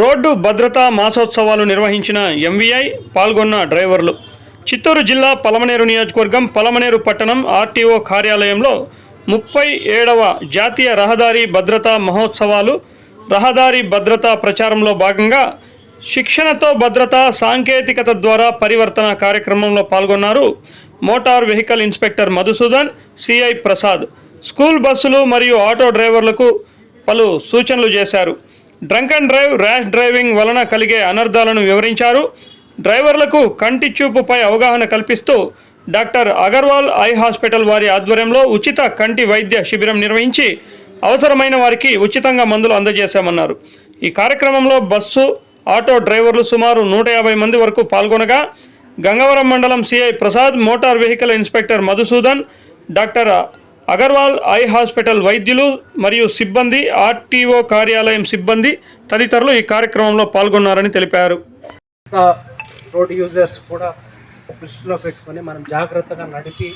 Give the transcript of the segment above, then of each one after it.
Road భద్రతా మాసోత్సవాలు నిర్వహించిన MVI పాల్గొన్న డ్రైవర్లు. చిత్తూరు జిల్లా పలమనేరు నియోజకవర్గం పలమనేరు పట్టణం ఆర్టీఓ కార్యాలయంలో ముప్పై ఏడవ జాతీయ రహదారి భద్రతా మహోత్సవాలు రహదారి భద్రతా ప్రచారంలో భాగంగా శిక్షణతో భద్రత సాంకేతికత ద్వారా పరివర్తన కార్యక్రమంలో పాల్గొన్నారు motor vehicle inspector Madhusudan C I Prasad. School బస్సులు మరియు ఆటో డ్రైవర్లకు పలు సూచనలు చేశారు. Drunk and drive rash driving వలన కలిగే అనర్థాలను వివరించారు. డ్రైవర్లకు కంటి చూపుపై అవగాహన కల్పిస్తూ డాక్టర్ అగర్వాల్ ఐ హాస్పిటల్ వారి ఆధ్వర్యంలో ఉచిత కంటి వైద్య శిబిరం నిర్వహించి అవసరమైన వారికి ఉచితంగా మందులు అందజేశామన్నారు. ఈ కార్యక్రమంలో బస్సు ఆటో డ్రైవర్లు సుమారు నూట యాభై మంది వరకు పాల్గొనగా గంగవరం మండలం C I Prasad motor vehicle inspector Madhusudan doctor Agarwal eye hospital వైద్యులు మరియు సిబ్బంది ఆర్టీఓ కార్యాలయం సిబ్బంది తదితరులు ఈ కార్యక్రమంలో పాల్గొన్నారని తెలిపారు. రోడ్ యూజర్స్ కూడా దృష్టిలో పెట్టుకొని మనం జాగ్రత్తగా నడిపి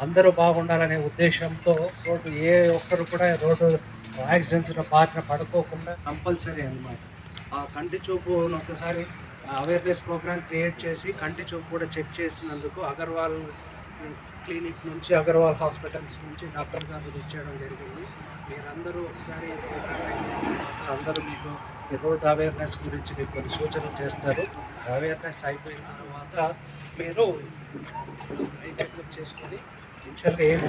అందరూ బాగుండాలనే ఉద్దేశంతో రోడ్డు ఏ ఒక్కరు కూడా రోడ్డు యాక్సిడెంట్స్లో బారిన పడుకోకుండా కంపల్సరీ అనమాట ఆ కంటి చూపు ఒకసారి అవేర్నెస్ ప్రోగ్రామ్ క్రియేట్ చేసి కంటి చూపు కూడా చెక్ చేసినందుకు అగర్వాల్ క్లినిక్ నుంచి అగర్వాల్ హాస్పిటల్స్ నుంచి డాక్టర్ గారు ఇచ్చేయడం జరిగింది మీరందరూ ఒకసారి అందరూ మీకు ఈ రోడ్ అవేర్నెస్ గురించి మీకు కొన్ని సూచనలు చేస్తారు అవేర్నెస్ అయిపోయిన తర్వాత మీరు చెకప్ చేసుకొని ఇనిషియల్గా ఏం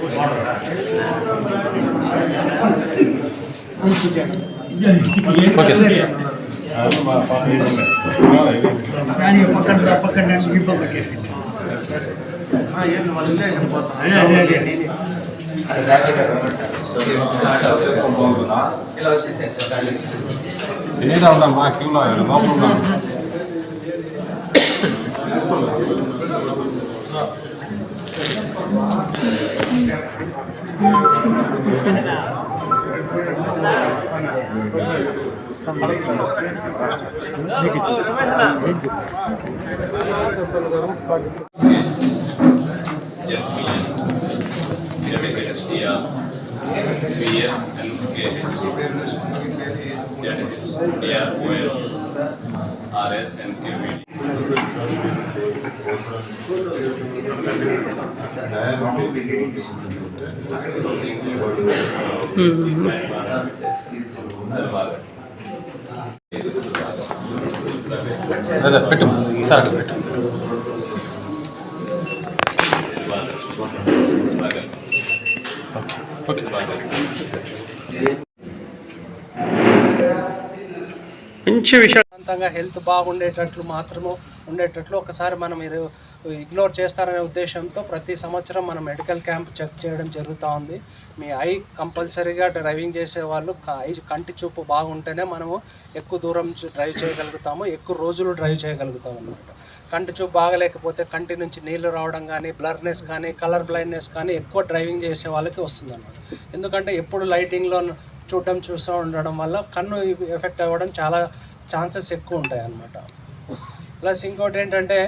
ఓకే సార్ ఇలా వచ్చేసాను సార్ గాలి ఎన్నిదా ఉందమ్మా క్యూలో లోపల ఉన్నాం RS and KV. అదే పెట్టు సార్ పెట్టు మంచి విషయం. హెల్త్ బాగుండేటట్లు మాత్రము ఉండేటట్లు ఒకసారి మనం మీరు ఇగ్నోర్ చేస్తారనే ఉద్దేశంతో ప్రతి సంవత్సరం మనం మెడికల్ క్యాంప్ చెక్ చేయడం జరుగుతూ ఉంది. మీ ఐ కంపల్సరీగా డ్రైవింగ్ చేసే వాళ్ళు ఐ కంటి చూపు బాగుంటేనే మనము ఎక్కువ దూరం డ్రైవ్ చేయగలుగుతాము ఎక్కువ రోజులు డ్రైవ్ చేయగలుగుతాం అన్నమాట కంటి చూపు బాగలేకపోతే కంటి నుంచి నీళ్ళు రావడం కానీ బ్లర్నెస్ కానీ కలర్ బ్లైండ్నెస్ కానీ ఎక్కువ డ్రైవింగ్ చేసే వాళ్ళకి వస్తుందన్నమాట. ఎందుకంటే ఎప్పుడు లైటింగ్లో చూడడం చూస్తూ ఉండడం వల్ల కన్ను ఎఫెక్ట్ అవ్వడం చాలా ఛాన్సెస్ ఎక్కువ ఉంటాయి అన్నమాట ప్లస్ ఇంకోటి ఏంటంటే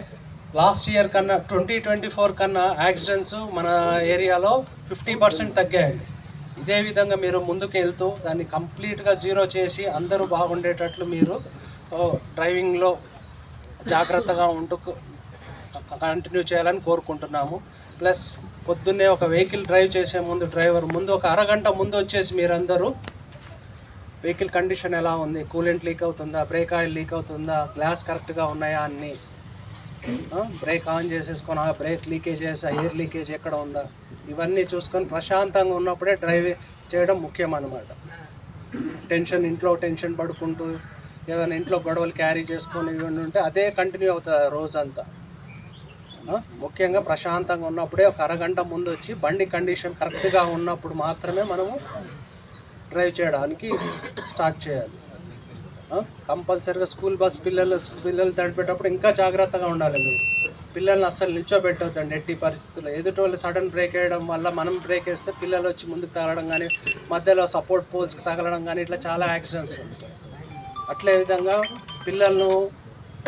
లాస్ట్ ఇయర్ కన్నా ట్వంటీ ట్వంటీ ఫోర్ కన్నా యాక్సిడెంట్స్ మన ఏరియాలో ఫిఫ్టీ పర్సెంట్ తగ్గాయండి. ఇదే విధంగా మీరు ముందుకు వెళ్తూ దాన్ని కంప్లీట్గా జీరో చేసి అందరూ బాగుండేటట్లు మీరు డ్రైవింగ్లో జాగ్రత్తగా ఉంటూ కంటిన్యూ చేయాలని కోరుకుంటున్నాము. ప్లస్ పొద్దున్నే ఒక వెహికల్ డ్రైవ్ చేసే ముందు డ్రైవర్ ముందు ఒక అరగంట ముందు వచ్చేసి మీరందరూ వెహికల్ కండిషన్ ఎలా ఉంది? కూలెంట్ లీక్ అవుతుందా? బ్రేక్ ఆయిల్ లీక్ అవుతుందా? గ్లాస్ కరెక్ట్గా ఉన్నాయా అన్ని? బ్రేక్ ఆన్ చేసేసుకొని ఆ బ్రేక్ లీకేజెస్ ఎయిర్ లీకేజ్ ఎక్కడ ఉందా? ఇవన్నీ చూసుకొని ప్రశాంతంగా ఉన్నప్పుడే డ్రైవ్ చేయడం ముఖ్యం అన్నమాట టెన్షన్ ఇంట్లో టెన్షన్ పడుకుంటూ ఏదైనా ఇంట్లో గొడవలు క్యారీ చేసుకొని ఇవన్నీ ఉంటే అదే కంటిన్యూ అవుతుంది రోజంతా ముఖ్యంగా ప్రశాంతంగా ఉన్నప్పుడే ఒక అరగంట ముందు వచ్చి బండి కండిషన్ కరెక్ట్గా ఉన్నప్పుడు మాత్రమే మనము డ్రైవ్ చేయడానికి స్టార్ట్ చేయాలి. కంపల్సరిగా కంపల్సరీగా స్కూల్ బస్ పిల్లలు పిల్లలు తడిపేటప్పుడు ఇంకా జాగ్రత్తగా ఉండాలి మీరు. పిల్లల్ని అస్సలు నిల్చోబెట్టొద్దండి ఎట్టి పరిస్థితుల్లో. ఎదుటి వాళ్ళు సడన్ బ్రేక్ వేయడం వల్ల మనం బ్రేక్ వేస్తే పిల్లలు వచ్చి ముందుకు తగలడం కానీ మధ్యలో సపోర్ట్ పోల్స్కి తగలడం కానీ ఇట్లా చాలా యాక్సిడెంట్స్ ఉంటాయి. అట్లే విధంగా పిల్లలను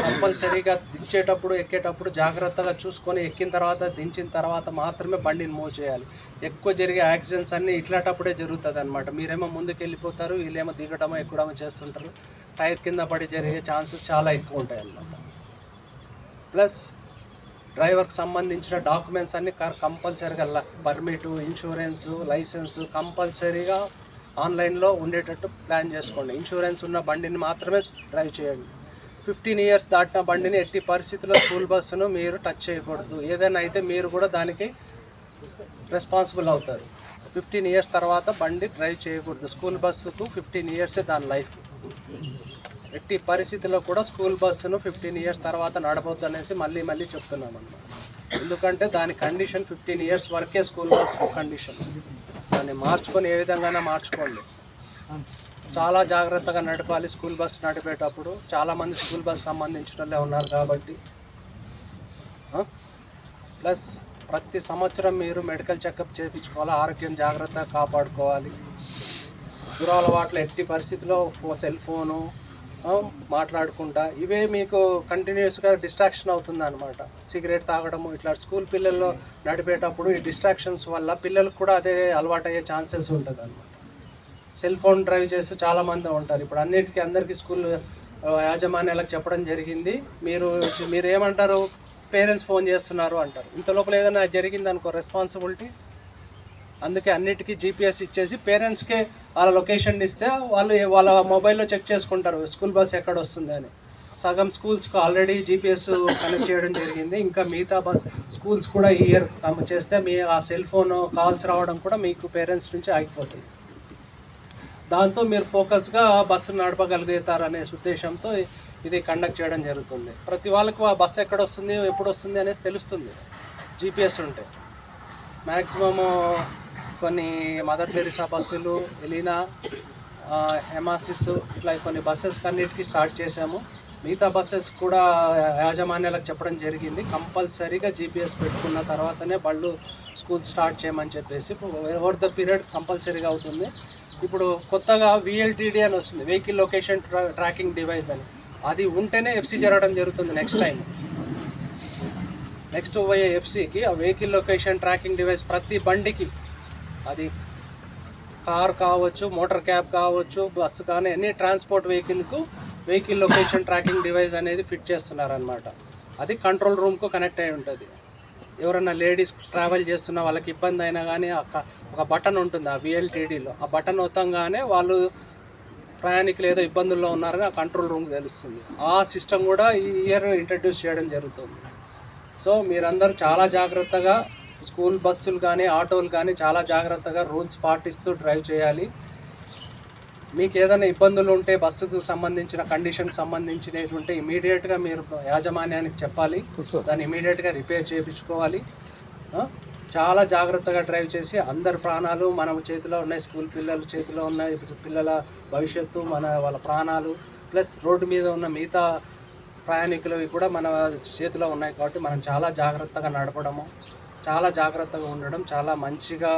కంపల్సరీగా దించేటప్పుడు ఎక్కేటప్పుడు జాగ్రత్తగా చూసుకొని ఎక్కిన తర్వాత దించిన తర్వాత మాత్రమే బండిని మూవ్ చేయాలి. ఎక్కువ జరిగే యాక్సిడెంట్స్ అన్నీ ఇట్లాటప్పుడే జరుగుతుంది అనమాట మీరేమో ముందుకు వెళ్ళిపోతారు వీళ్ళేమో దిగడమో ఎక్కడమో చేస్తుంటారు. టైర్ కింద పడి జరిగే ఛాన్సెస్ చాలా ఎక్కువ ఉంటాయి అన్నమాట ప్లస్ డ్రైవర్కి సంబంధించిన డాక్యుమెంట్స్ అన్నీ కంపల్సరీగా పర్మిట్ ఇన్సూరెన్స్ లైసెన్స్ కంపల్సరీగా ఆన్లైన్లో ఉండేటట్టు ప్లాన్ చేసుకోండి. ఇన్సూరెన్స్ ఉన్న బండిని మాత్రమే డ్రైవ్ చేయండి. ఫిఫ్టీన్ ఇయర్స్ దాటిన బండిని ఎట్టి పరిస్థితుల్లో స్కూల్ బస్సును మీరు టచ్ చేయకూడదు. ఏదైనా అయితే మీరు కూడా దానికి రెస్పాన్సిబుల్ అవుతారు. ఫిఫ్టీన్ ఇయర్స్ తర్వాత బండి డ్రైవ్ చేయకూడదు. స్కూల్ బస్సుకు ఫిఫ్టీన్ ఇయర్సే దాని లైఫ్. ఎట్టి పరిస్థితుల్లో కూడా స్కూల్ బస్సును ఫిఫ్టీన్ ఇయర్స్ తర్వాత నడవద్దు అనేసి మళ్ళీ మళ్ళీ చెప్తున్నాం అన్నమాట. ఎందుకంటే దాని కండిషన్ ఫిఫ్టీన్ ఇయర్స్ వరకే స్కూల్ బస్ కండిషన్. దాన్ని మార్చుకొని ఏ విధంగానే మార్చుకోండి. చాలా జాగ్రత్తగా నడపాలి. స్కూల్ బస్ నడిపేటప్పుడు చాలామంది స్కూల్ బస్ సంబంధించిన వాళ్ళే ఉన్నారు కాబట్టి. ప్లస్ ప్రతి సంవత్సరం మీరు మెడికల్ చెకప్ చేయించుకోవాలి ఆరోగ్యం జాగ్రత్తగా కాపాడుకోవాలి. దురలవాట్ల ఎట్టి పరిస్థితిలో సెల్ ఫోను మాట్లాడుకుంటా. ఇవే మీకు కంటిన్యూస్గా డిస్ట్రాక్షన్ అవుతుంది అనమాట సిగరెట్ తాగడము ఇట్లా స్కూల్ పిల్లల్లో నడిపేటప్పుడు ఈ డిస్ట్రాక్షన్స్ వల్ల పిల్లలకు కూడా అదే అలవాటు అయ్యే ఛాన్సెస్ ఉంటుంది అనమాట సెల్ ఫోన్ డ్రైవ్ చేస్తే చాలామంది ఉంటారు. ఇప్పుడు అన్నిటికీ అందరికీ స్కూల్ యాజమాన్యాలకు చెప్పడం జరిగింది. మీరు మీరు ఏమంటారు? పేరెంట్స్ ఫోన్ చేస్తున్నారు అంటారు. ఇంత లోపల ఏదైనా జరిగింది అనుకో రెస్పాన్సిబిలిటీ అందుకే అన్నిటికీ జీపీఎస్ ఇచ్చేసి పేరెంట్స్కే వాళ్ళ లొకేషన్ ఇస్తే వాళ్ళు వాళ్ళ మొబైల్లో చెక్ చేసుకుంటారు స్కూల్ బస్ ఎక్కడ వస్తుంది అని. సగం స్కూల్స్కి ఆల్రెడీ జీపీఎస్ కనెక్ట్ చేయడం జరిగింది. ఇంకా మిగతా బస్ స్కూల్స్ కూడా ఈ ఇయర్ చేస్తే మీ ఆ సెల్ ఫోన్ కాల్స్ రావడం కూడా మీకు పేరెంట్స్ నుంచి ఆగిపోతుంది. దాంతో మీరు ఫోకస్గా బస్సు నడపగలుగుతారనే ఉద్దేశంతో ఇది కండక్ట్ చేయడం జరుగుతుంది. ప్రతి వాళ్ళకు ఆ బస్సు ఎక్కడ వస్తుంది ఎప్పుడు వస్తుంది అనేది తెలుస్తుంది. జీపీఎస్ ఉంటే. మ్యాక్సిమము కొన్ని మదర్ టెరిసా బస్సులు ఎలీనా హెమాసిస్ ఇట్లా కొన్ని బస్సెస్ అన్నిటికీ స్టార్ట్ చేసాము మిగతా బస్సెస్ కూడా యాజమాన్యాలకు చెప్పడం జరిగింది. కంపల్సరీగా జీపీఎస్ పెట్టుకున్న తర్వాతనే బళ్ళు స్కూల్ స్టార్ట్ చేయమని చెప్పేసి ఓవర్ ద పీరియడ్ కంపల్సరీగా అవుతుంది. ఇప్పుడు కొత్తగా విఎల్టీడీ అని వస్తుంది వెహికల్ లొకేషన్ ట్రాకింగ్ డివైస్ అని. అది ఉంటేనే ఎఫ్సీ జరగడం జరుగుతుంది నెక్స్ట్ టైం. నెక్స్ట్ పోయే ఎఫ్సీకి ఆ వెహికల్ లొకేషన్ ట్రాకింగ్ డివైస్ ప్రతి బండికి అది కార్ కావచ్చు మోటార్ క్యాబ్ కావచ్చు బస్సు కానీ ఎనీ ట్రాన్స్పోర్ట్ వెహికల్కు వెహికల్ లొకేషన్ ట్రాకింగ్ డివైస్ అనేది ఫిట్ చేస్తున్నారనమాట అది కంట్రోల్ రూమ్కు కనెక్ట్ అయి ఉంటుంది. ఎవరైనా లేడీస్ ట్రావెల్ చేస్తున్న వాళ్ళకి ఇబ్బంది అయినా కానీ ఒక బటన్ ఉంటుంది ఆ విఎల్టీడీలో ఆ బటన్ ఒత్తంగానే వాళ్ళు ప్రయాణికులు ఏదో ఇబ్బందుల్లో ఉన్నారని ఆ కంట్రోల్ రూమ్ తెలుస్తుంది. ఆ సిస్టమ్ కూడా ఈ ఇయర్ ఇంట్రడ్యూస్ చేయడం జరుగుతుంది. సో మీరందరూ చాలా జాగ్రత్తగా స్కూల్ బస్సులు కానీ ఆటోలు కానీ చాలా జాగ్రత్తగా రూల్స్ పాటిస్తూ డ్రైవ్ చేయాలి. మీకు ఏదైనా ఇబ్బందులు ఉంటే బస్సుకు సంబంధించిన కండిషన్ సంబంధించినవి ఉంటే ఇమీడియట్గా మీరు యాజమాన్యానికి చెప్పాలి. దాన్ని ఇమీడియట్గా రిపేర్ చేయించుకోవాలి? చాలా జాగ్రత్తగా డ్రైవ్ చేసి అందరి ప్రాణాలు మన చేతిలో ఉన్నాయి. స్కూల్ పిల్లల చేతిలో ఉన్నాయి. పిల్లల భవిష్యత్తు మన వాళ్ళ ప్రాణాలు ప్లస్ రోడ్డు మీద ఉన్న మిగతా ప్రయాణికులవి కూడా మన చేతిలో ఉన్నాయి కాబట్టి మనం చాలా జాగ్రత్తగా నడపడము. చాలా జాగ్రత్తగా ఉండడం చాలా మంచిగా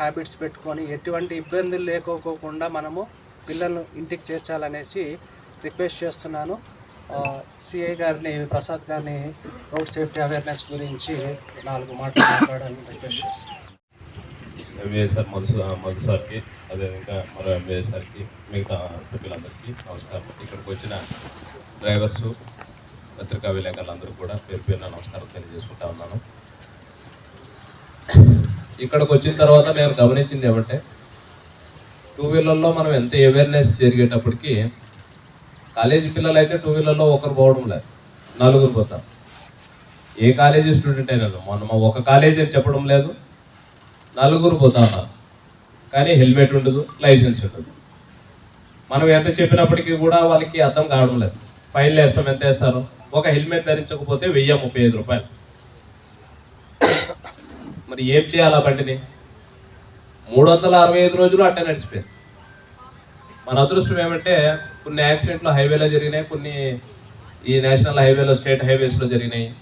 హ్యాబిట్స్ పెట్టుకొని ఎటువంటి ఇబ్బందులు లేకోకుండా మనము పిల్లలను ఇంటికి చేర్చాలనేసి రిక్వెస్ట్ చేస్తున్నాను. సిఐ గారిని ప్రసాద్ గారిని రోడ్ సేఫ్టీ అవేర్నెస్ గురించి నాలుగు మాటలు మాట్లాడాలని రిక్వెస్ట్ చేస్తున్నాను. ఎంబీఏ సార్ మధు మధు సార్కి అదేవిధంగా మరో ఎంబీఏ సార్కి మిగతా సభ్యులందరికీ నమస్కారం. ఇక్కడికి వచ్చిన డ్రైవర్సు పత్రికా విలేకరులందరూ కూడా పేరు పేరున నమస్కారం తెలియజేసుకుంటా ఉన్నాను. ఇక్కడికి వచ్చిన తర్వాత నేను గమనించింది ఏమంటే టూ వీలర్లో మనం ఎంత అవేర్నెస్ జరిగేటప్పటికి కాలేజీ పిల్లలు అయితే టూ వీలర్లో ఒకరు పోవడం లేదు నలుగురు పోతారు. ఏ కాలేజీ స్టూడెంట్ అయినా మొన్న ఒక కాలేజీ అని చెప్పడం లేదు నలుగురు పోతా ఉన్నారు. కానీ హెల్మెట్ ఉండదు లైసెన్స్ ఉండదు. మనం ఎంత చెప్పినప్పటికీ కూడా వాళ్ళకి అర్థం కావడం లేదు. ఫైన్లు వేస్తాం ఎంత వేస్తారు? ఒక హెల్మెట్ ధరించకపోతే వెయ్యి ముప్పై ఐదు రూపాయలు. మరి ఏం చేయాలి ఆ బండిని? మూడు వందల అరవై ఐదు రోజులు అట్టే నడిచిపోయింది. మన అదృష్టం ఏమంటే కొన్ని యాక్సిడెంట్లు హైవేలో జరిగినాయి కొన్ని ఈ నేషనల్ హైవేలో స్టేట్ హైవేస్లో జరిగినాయి.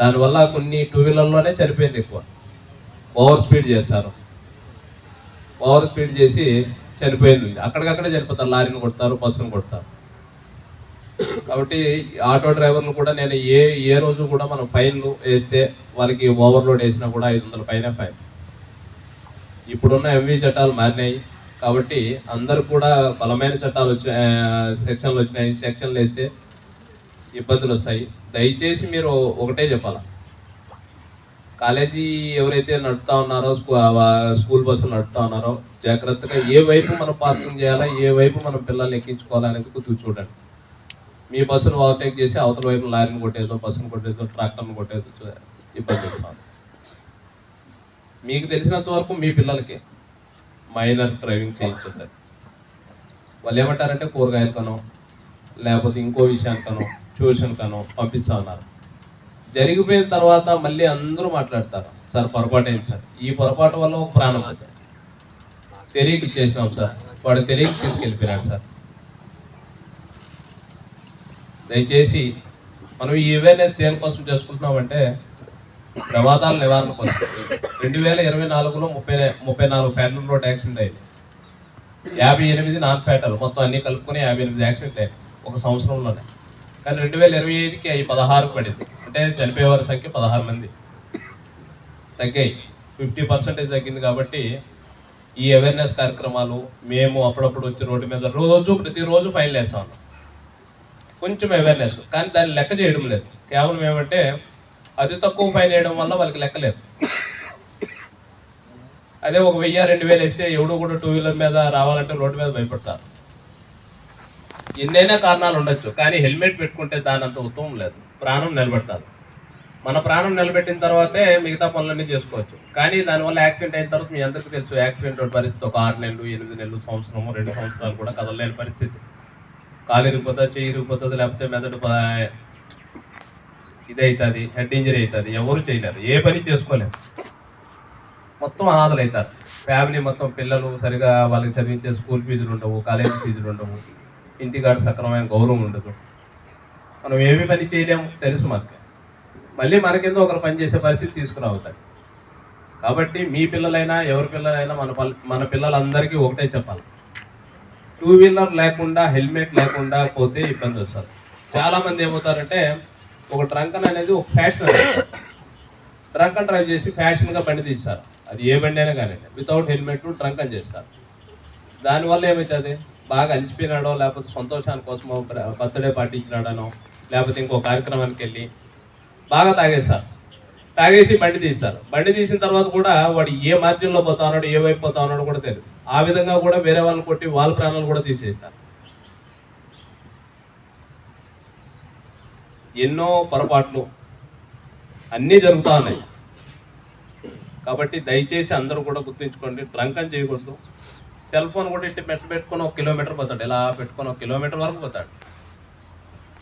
దానివల్ల కొన్ని టూ వీలర్లోనే చనిపోయింది ఎక్కువ. ఓవర్ స్పీడ్ చేస్తారు ఓవర్ స్పీడ్ చేసి చనిపోయింది. అక్కడికక్కడే చనిపోతారు. లారీని కొడతారు బస్సును కొడతారు. కాబట్టి ఆటో డ్రైవర్లు కూడా నేను ఏ ఏ రోజు కూడా మనం ఫైన్లు వేస్తే వాళ్ళకి ఓవర్లోడ్ వేసినా కూడా ఐదు వందల పైన ఫైన్. ఇప్పుడున్న ఎంవీ చట్టాలు మారినాయి. కాబట్టి అందరు కూడా బలమైన చట్టాలు వచ్చినాయి సెక్షన్లు వచ్చినాయి. సెక్షన్లు వేస్తే ఇబ్బందులు వస్తాయి. దయచేసి మీరు ఒకటే చెప్పాల? కాలేజీ ఎవరైతే నడుపుతా ఉన్నారో స్కూల్ బస్సులు నడుపుతా ఉన్నారో జాగ్రత్తగా ఏ వైపు మనం పార్కింగ్ చేయాలా ఏ వైపు మనం పిల్లల్ని ఎక్కించుకోవాలనేది అనేది చూడండి. మీ బస్సును ఓవర్టేక్ చేసి అవతల వైపు లారీని కొట్టేదో బస్సును కొట్టేదో ట్రాక్టర్ని కొట్టేదో చూ- ఇబ్బంది వస్తుంది మీకు తెలిసినంత వరకు మీ పిల్లలకి మైనర్ డ్రైవింగ్ చేయించండి వాళ్ళు ఏమంటారంటే కూరగాయలకనో లేకపోతే ఇంకో విషయానికనో ట్యూషన్కనో పంపిస్తా ఉన్నారు. జరిగిపోయిన తర్వాత మళ్ళీ అందరూ మాట్లాడతారు సార్ పొరపాటు అయింది సార్. ఈ పొరపాటు వల్ల ఒక ప్రాణం పోతుంది తెలియక చేసినాం సార్. వాడు తెలియక తీసుకెళ్ళిపోయినాడు సార్. దయచేసి మనం ఈ అవేర్నెస్ దేనికోసం చేసుకుంటున్నామంటే ప్రమాదాల నివారణ కోసం. రెండు వేల ఇరవై నాలుగులో ముప్పై ముప్పై నాలుగు ఫ్యాటల్ రోడ్ యాక్సిడెంట్ అయింది యాభై ఎనిమిది నాన్ ఫ్యాటల్ మొత్తం అన్నీ కలుపుకొని యాభై ఎనిమిది యాక్సిడెంట్ అయింది ఒక సంవత్సరంలోనే. కానీ రెండు వేల ఇరవై ఐదుకి అవి పదహారు పడింది. అంటే చనిపోయేవారి సంఖ్య పదహారు మంది. తగ్గాయి. ఫిఫ్టీ పర్సెంటేజ్ తగ్గింది కాబట్టి ఈ అవేర్నెస్ కార్యక్రమాలు మేము అప్పుడప్పుడు వచ్చి రోడ్డు మీద రోజు ప్రతిరోజు ఫైల్ వేస్తాం. కొంచెం అవేర్నెస్ కానీ దాన్ని లెక్క చేయడం లేదు. కేవలం ఏమంటే అతి తక్కువ ఫైన్ వేయడం వల్ల వాళ్ళకి లెక్కలేదు అదే ఒక వెయ్యి రెండు వేలు వేస్తే ఎవడు కూడా టూ వీలర్ మీద రావాలంటే రోడ్డు మీద భయపడతారు. ఎన్నైనా కారణాలు ఉండొచ్చు కానీ హెల్మెట్ పెట్టుకుంటే దాని అంత ఉత్తమం లేదు. ప్రాణం నిలబెడతారు. మన ప్రాణం నిలబెట్టిన తర్వాతే మిగతా పనులన్నీ చేసుకోవచ్చు. కానీ దానివల్ల యాక్సిడెంట్ అయిన తర్వాత మీ అందరికీ తెలుసు యాక్సిడెంట్ పరిస్థితి ఒక ఆరు నెలలు ఎనిమిది నెలలు సంవత్సరము రెండు సంవత్సరాలు కూడా కదలలేని పరిస్థితి. కాలు ఇరిగిపోతుంది చెయ్యి ఇరిగిపోతుంది లేకపోతే మెదడు ప- ఇది అవుతుంది హెడ్ ఇంజరీ అవుతుంది ఎవరు చేయలేరు. ఏ పని చేసుకోలేరు. మొత్తం అనాథలు అవుతారు ఫ్యామిలీ మొత్తం పిల్లలు సరిగా వాళ్ళకి చదివించే స్కూల్ ఫీజులు ఉండవు కాలేజీ ఫీజులు ఉండవు. ఇంటికాడ సక్రమైన గౌరవం ఉండదు. మనం ఏమి పని చేయలేము తెలుసు మనకి. మళ్ళీ మనకేందో ఒకరు పని చేసే పరిస్థితి తీసుకురావుతాయి కాబట్టి మీ పిల్లలైనా ఎవరి పిల్లలైనా మన మన పిల్లలందరికీ ఒకటే చెప్పాలి. టూ వీలర్ లేకుండా హెల్మెట్ లేకుండా పోతే ఇబ్బంది వస్తుంది. చాలా మంది ఏమవుతారంటే ఒక ట్రంకన్ అనేది ఒక ఫ్యాషన్ ట్రంకన్ డ్రైవ్ చేసి ఫ్యాషన్గా బండి తీస్తారు. అది ఏ బండి అయినా కానీ వితౌట్ హెల్మెట్ ట్రంకన్ అని చేస్తారు. దానివల్ల ఏమవుతుంది బాగా అలిసిపోయినాడో లేకపోతే సంతోషాని కోసమో బర్త్డే పార్టీ ఇచ్చినాడనో లేకపోతే ఇంకో కార్యక్రమానికి వెళ్ళి బాగా తాగేస్తారు. తాగేసి బండి తీస్తారు. బండి తీసిన తర్వాత కూడా వాడు ఏ మార్జిన్లో పోతా ఉన్నాడు ఏ వైపు పోతా ఉన్నాడో కూడా తెలియదు. ఆ విధంగా కూడా వేరే వాళ్ళని కొట్టి వాళ్ళ ప్రాణాలు కూడా తీసేస్తారు ఎన్నో పొరపాట్లు అన్నీ జరుగుతూ ఉన్నాయి. కాబట్టి దయచేసి అందరూ కూడా గుర్తుంచుకోండి డ్రంకన్ చేయకూడదు. సెల్ ఫోన్ కూడా ఇట్టి మెట్ల పెట్టుకొని ఒక కిలోమీటర్ పోతాడు. ఇలా పెట్టుకొని ఒక కిలోమీటర్ వరకు పోతాడు.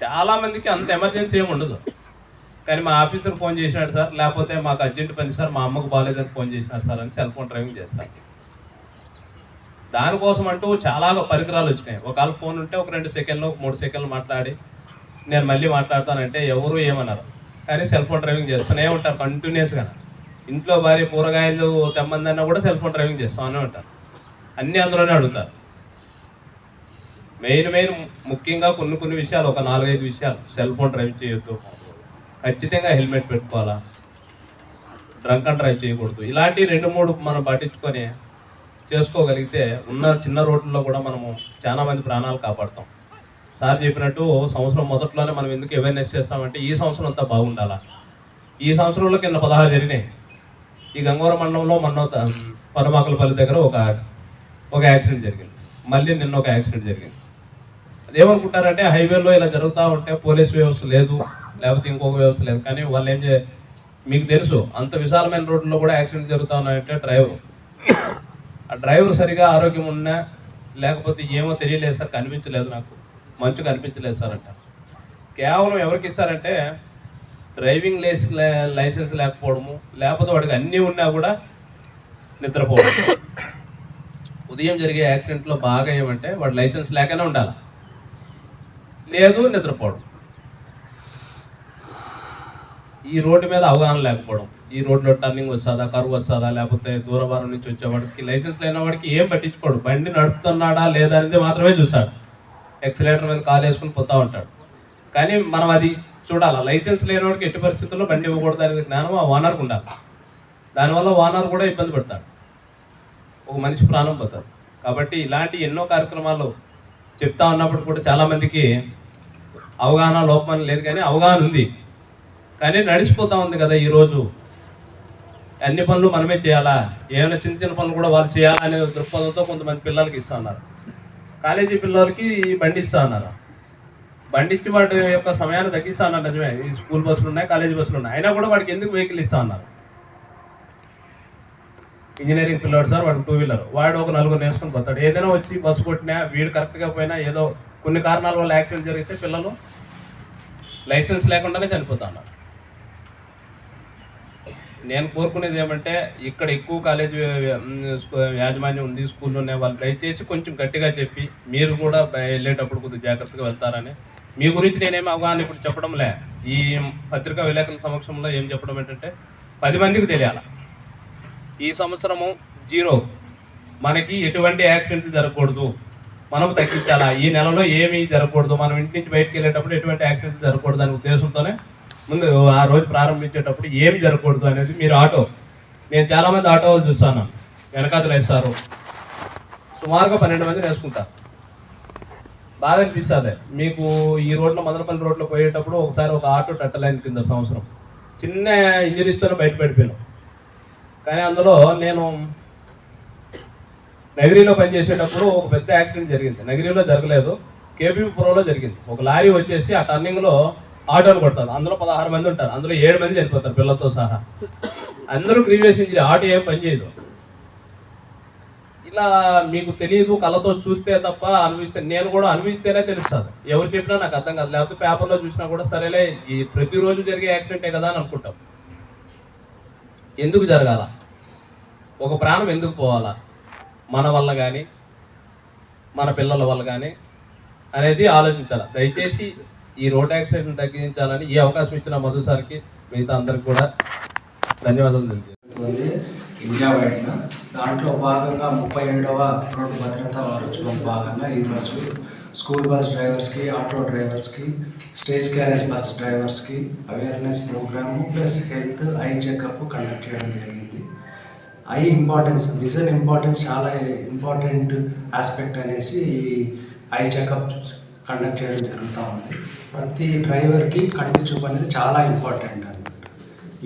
చాలా మందికి అంత ఎమర్జెన్సీ ఏమి ఉండదు. కానీ మా ఆఫీసర్ ఫోన్ చేసినాడు సార్ లేకపోతే మాకు అర్జెంట్ పని సార్ మా అమ్మకు బాగాలేదని ఫోన్ చేసినాడు సార్ అని సెల్ ఫోన్ డ్రైవింగ్ చేస్తాను దానికోసం అంటూ చాలా పరికరాలు వచ్చినాయి. ఒకవేళ ఫోన్ ఉంటే ఒక రెండు సెకండ్లు ఒక మూడు సెకండ్లు మాట్లాడి నేను మళ్ళీ మాట్లాడతానంటే ఎవరు ఏమన్నారు? కానీ సెల్ ఫోన్ డ్రైవింగ్ చేస్తూనే ఉంటారు కంటిన్యూస్గా. ఇంట్లో భార్య కూరగాయలు తెమ్మందన్నా కూడా సెల్ ఫోన్ డ్రైవింగ్ చేస్తూనే ఉంటారు. అన్నీ అందులోనే అడుగుతారు. మెయిన్ మెయిన్ ముఖ్యంగా కొన్ని కొన్ని విషయాలు ఒక నాలుగైదు విషయాలు. సెల్ ఫోన్ డ్రైవ్ చేయొద్దు. ఖచ్చితంగా హెల్మెట్ పెట్టుకోవాలా? డ్రంక్ అండ్ డ్రైవ్ చేయకూడదు. ఇలాంటి రెండు మూడు మనం పాటించుకొని చేసుకోగలిగితే ఉన్న చిన్న రోడ్లలో కూడా మనము చాలా మంది ప్రాణాలు కాపాడుతాం. సార్ చెప్పినట్టు సంవత్సరం మొదట్లోనే మనం ఎందుకు అవేర్నెస్ చేస్తామంటే ఈ సంవత్సరం అంతా బాగుండాలా? ఈ సంవత్సరంలో కింద పదహారు జరిగినాయి. ఈ గంగవరం మండలంలో మొన్న ఒక దగ్గర ఒక ఒక యాక్సిడెంట్ జరిగింది. మళ్ళీ నిన్న ఒక యాక్సిడెంట్ జరిగింది. అదేమనుకుంటారంటే హైవేలో ఇలా జరుగుతూ ఉంటే పోలీస్ వ్యవస్థ లేదు లేకపోతే ఇంకొక వ్యవస్థ లేదు. కానీ వాళ్ళు ఏం చే మీకు తెలుసు అంత విశాలమైన రోడ్లలో కూడా యాక్సిడెంట్ జరుగుతూ ఉన్నాయంటే డ్రైవర్. ఆ డ్రైవర్ సరిగా ఆరోగ్యం ఉన్నా లేకపోతే ఏమో తెలియలేదు సార్ కనిపించలేదు నాకు. మంచు కనిపించలేదు సార్ అంట. కేవలం ఎవరికి ఇస్తారంటే డ్రైవింగ్ లైస్ లైసెన్స్ లేకపోవడము లేకపోతే వాడికి అన్నీ ఉన్నా కూడా నిద్రపోవడం. ఉదయం జరిగే యాక్సిడెంట్లో బాగా ఏమంటే వాడు లైసెన్స్ లేకనే ఉండాలి. లేదు నిద్రపోవడం. ఈ రోడ్డు మీద అవగాహన లేకపోవడం ఈ రోడ్లో టర్నింగ్ వస్తుందా కరువు వస్తుందా లేకపోతే దూరవారం నుంచి వచ్చేవాడికి లైసెన్స్ లేని వాడికి ఏం పట్టించుకోడు. బండి నడుపుతున్నాడా లేదా అనేది మాత్రమే చూస్తాడు ఎక్సలేటర్ మీద కాలు వేసుకుని పోతా ఉంటాడు. కానీ మనం అది చూడాలి లైసెన్స్ లేని వాడికి ఎట్టి పరిస్థితుల్లో బండి ఇవ్వకూడదు అనేది జ్ఞానం ఆ ఓనర్కి ఉండాలి. దానివల్ల ఓనర్ కూడా ఇబ్బంది పడతాడు. ఒక మనిషి ప్రాణం పోతాడు. కాబట్టి ఇలాంటి ఎన్నో కార్యక్రమాలు చెప్తా ఉన్నప్పుడు కూడా చాలామందికి అవగాహన లోపం లేదు కానీ అవగాహన ఉంది. కానీ నడిచిపోతా ఉంది కదా ఈరోజు అన్ని పనులు మనమే చేయాలా? ఏమైనా చిన్న చిన్న పనులు కూడా వాళ్ళు చేయాలా అనే దృక్పథంతో కొంతమంది పిల్లలకి ఇస్తా ఉన్నారు. కాలేజీ పిల్లలకి ఈ బండి ఇస్తా ఉన్నారు. బండి ఇచ్చి వాటి యొక్క సమయాన్ని తగ్గిస్తా ఉన్నారు నిజమే. ఈ స్కూల్ బస్సులు ఉన్నాయి కాలేజీ బస్సులు ఉన్నాయి. అయినా కూడా వాడికి ఎందుకు వెహికల్ ఇస్తా ఉన్నారు? ఇంజనీరింగ్ పిల్లోడు సార్ వాడు టూ వీలర్. వాడు ఒక నలుగురు నేర్చుకుని పోతాడు. ఏదైనా వచ్చి బస్సు కొట్టినా వీడు కరెక్ట్గా పోయినా ఏదో కొన్ని కారణాల వల్ల యాక్సిడెంట్ జరిగితే పిల్లలు లైసెన్స్ లేకుండానే చనిపోతా ఉన్నారు. నేను కోరుకునేది ఏమంటే ఇక్కడ ఎక్కువ కాలేజ్ యాజమాన్యం ఉంది స్కూల్లో ఉన్నాయి వాళ్ళు దయచేసి కొంచెం గట్టిగా చెప్పి మీరు కూడా వెళ్ళేటప్పుడు కొద్దిగా జాగ్రత్తగా వెళ్తారని. మీ గురించి నేనేమి అవగాహన ఇప్పుడు చెప్పడంలే. ఈ పత్రికా విలేకరుల సమక్షంలో ఏం చెప్పడం ఏంటంటే పది మందికి తెలియాల. ఈ సంవత్సరము జీరో. మనకి ఎటువంటి యాక్సిడెంట్లు జరగకూడదు. మనం తగ్గించాలా? ఈ నెలలో ఏమీ జరగకూడదు. మనం ఇంటి నుంచి బయటకు వెళ్ళేటప్పుడు ఎటువంటి యాక్సిడెంట్లు జరగకూడదు అనే ఉద్దేశంతోనే ముందు ఆ రోజు ప్రారంభించేటప్పుడు ఏమి జరగకూడదు అనేది మీరు ఆటో. నేను చాలామంది ఆటో వాళ్ళు చూస్తాను. వెనకాతలు వేస్తారు. సుమారుగా పన్నెండు మంది వేసుకుంటారు బాగా అనిపిస్తుంది. మీకు ఈ రోడ్లో మదనపల్లి రోడ్లో పోయేటప్పుడు ఒకసారి ఒక ఆటో టట్టలైన్ కింద సంవత్సరం. చిన్న ఇంజరీస్తోనే బయట పడిపోయాను. కానీ అందులో నేను నగిరిలో పనిచేసేటప్పుడు ఒక పెద్ద యాక్సిడెంట్ జరిగింది. నగిరిలో జరగలేదు. కేపీ పురంలో జరిగింది. ఒక లారీ వచ్చేసి ఆ టర్నింగ్లో ఆటోలు కొడతారు. అందులో పదహారు మంది ఉంటారు. అందులో ఏడు మంది చనిపోతారు పిల్లలతో సహా. అందరూ గ్రీవియస్ ఇంజరీ ఆటో ఏం పని చేయదు. ఇలా మీకు తెలియదు కళ్ళతో చూస్తే తప్ప అనిపిస్తే నేను కూడా అనిపిస్తేనే తెలుస్తుంది. ఎవరు చెప్పినా నాకు అర్థం కాదు. లేకపోతే పేపర్లో చూసినా కూడా సరేలే ఈ ప్రతిరోజు జరిగే యాక్సిడెంటే కదా అని అనుకుంటాం. ఎందుకు జరగాల? ఒక ప్రాణం ఎందుకు పోవాలా? మన వల్ల కానీ మన పిల్లల వల్ల కానీ అనేది ఆలోచించాలి. దయచేసి ఈ రోడ్ యాక్సిడెంట్ తగ్గించాలని ఈ అవకాశం ఇచ్చిన మధు సార్కి మిగతా అందరికి కూడా ధన్యవాదాలు తెలియజేస్తుంది ఇండియా వైడ్న. దాంట్లో భాగంగా ముప్పై ఏడవ రోడ్డు భద్రతా వారోత్సవం భాగంగా ఈరోజు స్కూల్ బస్ డ్రైవర్స్కి ఆటో డ్రైవర్స్కి stage carriage bus డ్రైవర్స్కి awareness programme plus health eye checkup conduct చేయడం జరిగింది. ఐ ఇంపార్టెన్స్ విజన్ ఇంపార్టెన్స్ చాలా ఇంపార్టెంట్ ఆస్పెక్ట్ అనేసి ఈ ఐ చెకప్ కండక్ట్ చేయడం జరుగుతూ ఉంది. ప్రతి డ్రైవర్కి కంటి చూపు అనేది చాలా ఇంపార్టెంట్ అనమాట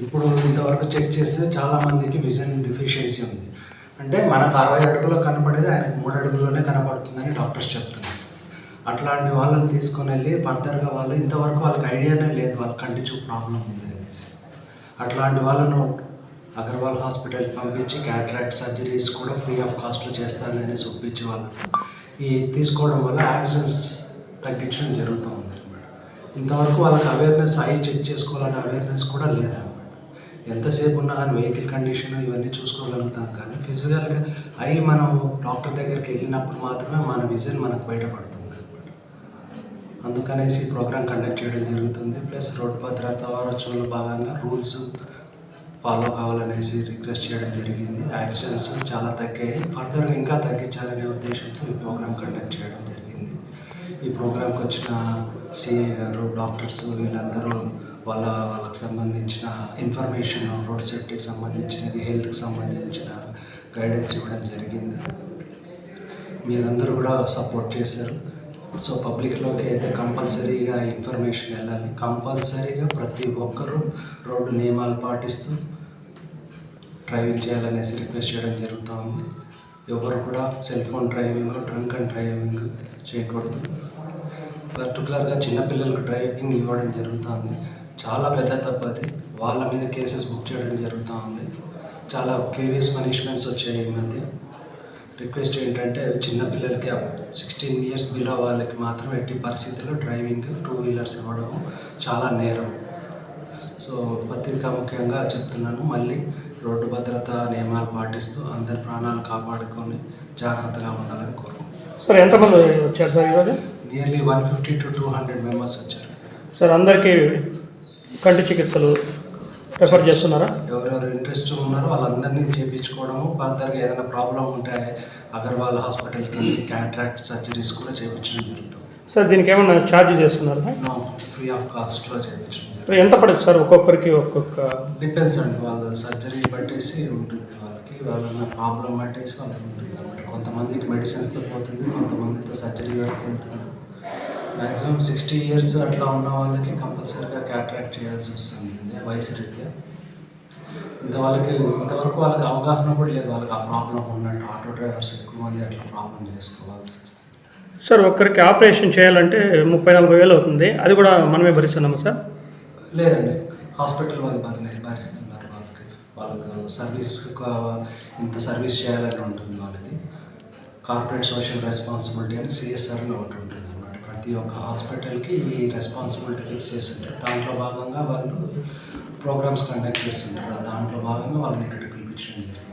ఇప్పుడు ఇంతవరకు చెక్ చేస్తే చాలామందికి విజన్ డిఫిషియన్సీ ఉంది. అంటే మనకు అరవై అడుగులో కనపడేది ఆయనకు మూడు అడుగుల్లోనే కనపడుతుందని డాక్టర్స్ చెప్తున్నారు. అట్లాంటి వాళ్ళని తీసుకుని వెళ్ళి ఫర్దర్గా వాళ్ళు ఇంతవరకు వాళ్ళకి ఐడియానే లేదు వాళ్ళ కంటి చూపు ప్రాబ్లం ఉంది అనేసి. అట్లాంటి వాళ్ళను అగర్వాల్ హాస్పిటల్కి పంపించి క్యాట్రాక్ట్ సర్జరీస్ కూడా ఫ్రీ ఆఫ్ కాస్ట్లో చేస్తానని అనేసి ఒప్పించి వాళ్ళతో ఈ తీసుకోవడం వల్ల యాక్సిడెంట్స్ తగ్గించడం జరుగుతూ ఉంది అనమాట ఇంతవరకు వాళ్ళకి అవేర్నెస్ ఐ చెక్ చేసుకోవాలనే అవేర్నెస్ కూడా లేదనమాట ఎంతసేపు ఉన్నా కానీ వెహికల్ కండిషన్ ఇవన్నీ చూసుకోగలుగుతాం కానీ ఫిజికల్గా ఐ మనం డాక్టర్ దగ్గరికి వెళ్ళినప్పుడు మాత్రమే మన విజన్ మనకు బయటపడుతుంది అనమాట అందుకనేసి ఈ ప్రోగ్రామ్ కండక్ట్ చేయడం జరుగుతుంది. ప్లస్ రోడ్ భద్రత వారోత్సవంలో భాగంగా రూల్స్ ఫాలో కావాలనేసి రిక్వెస్ట్ చేయడం జరిగింది. యాక్సిడెంట్స్ చాలా తగ్గాయి. ఫర్దర్గా ఇంకా తగ్గించాలనే ఉద్దేశంతో ఈ ప్రోగ్రామ్ కండక్ట్ చేయడం జరిగింది. ఈ ప్రోగ్రాంకి వచ్చిన సిఏ గారు డాక్టర్స్ వీళ్ళందరూ వాళ్ళ వాళ్ళకి సంబంధించిన ఇన్ఫర్మేషన్ రోడ్ సేఫ్టీకి సంబంధించినవి హెల్త్కి సంబంధించిన గైడెన్స్ ఇవ్వడం జరిగింది. మీరందరూ కూడా సపోర్ట్ చేశారు. సో పబ్లిక్లోకి అయితే కంపల్సరీగా ఇన్ఫర్మేషన్ వెళ్ళాలి. కంపల్సరీగా ప్రతి ఒక్కరూ రోడ్డు నియమాలు పాటిస్తూ డ్రైవింగ్ చేయాలనేసి రిక్వెస్ట్ చేయడం జరుగుతుంది. ఎవరు కూడా cell phone driving drunk and driving చేయకూడదు. పర్టికులర్గా చిన్నపిల్లలకు డ్రైవింగ్ ఇవ్వడం జరుగుతుంది. చాలా పెద్ద తప్పది వాళ్ళ మీద కేసెస్ బుక్ చేయడం జరుగుతూ ఉంది చాలా కేవీఎస్ పనిష్మెంట్స్ వచ్చాయి ఈ మధ్య. రిక్వెస్ట్ ఏంటంటే చిన్నపిల్లలకి సిక్స్టీన్ ఇయర్స్ బిలో వాళ్ళకి మాత్రం ఎట్టి పరిస్థితుల్లో డ్రైవింగ్ టూ వీలర్స్ ఇవ్వడం చాలా నేరం. సో పత్రికా ముఖ్యంగా చెప్తున్నాను. మళ్ళీ రోడ్డు భద్రత నియమాలు పాటిస్తూ అందరి ప్రాణాలు కాపాడుకొని జాగ్రత్తగా ఉండాలని కోరుకుంటున్నాను. సార్ ఎంతమంది వచ్చారు సార్ ఈరోజు? Nearly one fifty to two hundred members వచ్చారు. సార్ అందరికీ కంటి చికిత్సలు రెఫర్ చేస్తున్నారా? ఎవరెవరు ఇంట్రెస్ట్ ఉన్నారో వాళ్ళందరినీ చేయించుకోవడము ఫర్దర్గా ఏదైనా ప్రాబ్లం ఉంటే అగర్వాల్ హాస్పిటల్కి క్యాట్రాక్ట్ సర్జరీస్ కూడా చేయించడం జరుగుతుంది. సార్ దీనికి ఏమైనా ఛార్జ్ చేస్తున్నారా? నో ఫ్రీ ఆఫ్ కాస్ట్లో చేయించడం జరుగుతుంది. సార్ ఎంత పడుతుంది సార్ ఒక్కొక్కరికి ఒక్కొక్క? డిపెండ్స్ అండి వాళ్ళ సర్జరీ బట్టేసి ఉంటుంది వాళ్ళకి వాళ్ళ ప్రాబ్లం బట్టేసి వాళ్ళకి ఉంటుంది అనమాట కొంతమందికి మెడిసిన్స్తో పోతుంది కొంతమందితో సర్జరీ వరకు వెళ్తుంది. మ్యాక్సిమం సిక్స్టీ ఇయర్స్ అట్లా ఉన్న వాళ్ళకి కంపల్సరీగా క్యాట్రాక్ట్ చేయాల్సి వస్తుంది. వయసు రీత్యా. ఇంత వాళ్ళకి ఇంతవరకు వాళ్ళకి అవగాహన కూడా లేదు. వాళ్ళకి ఆ ప్రాబ్లం ఉన్నట్టు ఆటో డ్రైవర్స్ ఎక్కువ మంది అట్లా ప్రాబ్లం చేసుకోవాల్సి వస్తుంది. సార్ ఒక్కరికి ఆపరేషన్ చేయాలంటే ముప్పై నలభై వేలు అవుతుంది. అది కూడా మనమే భరిస్తున్నామా సార్? లేదండి. హాస్పిటల్ వాళ్ళు భరి భరిస్తున్నారు వాళ్ళకి. వాళ్ళకు సర్వీస్ ఇంత సర్వీస్ చేయాలని ఉంటుంది వాళ్ళకి. కార్పొరేట్ సోషల్ రెస్పాన్సిబిలిటీ అని సిఎస్ఆర్ అని ఒకటి ఉంటుంది. ప్రతి ఒక్క హాస్పిటల్కి ఈ రెస్పాన్సిబిలిటీ ఫిక్స్ చేసి ఉంటారు దాంట్లో భాగంగా వాళ్ళు ప్రోగ్రామ్స్ కండక్ట్ చేస్తుంటారు. దాంట్లో భాగంగా వాళ్ళని ఇక్కడికి పిలిపించడం జరిగింది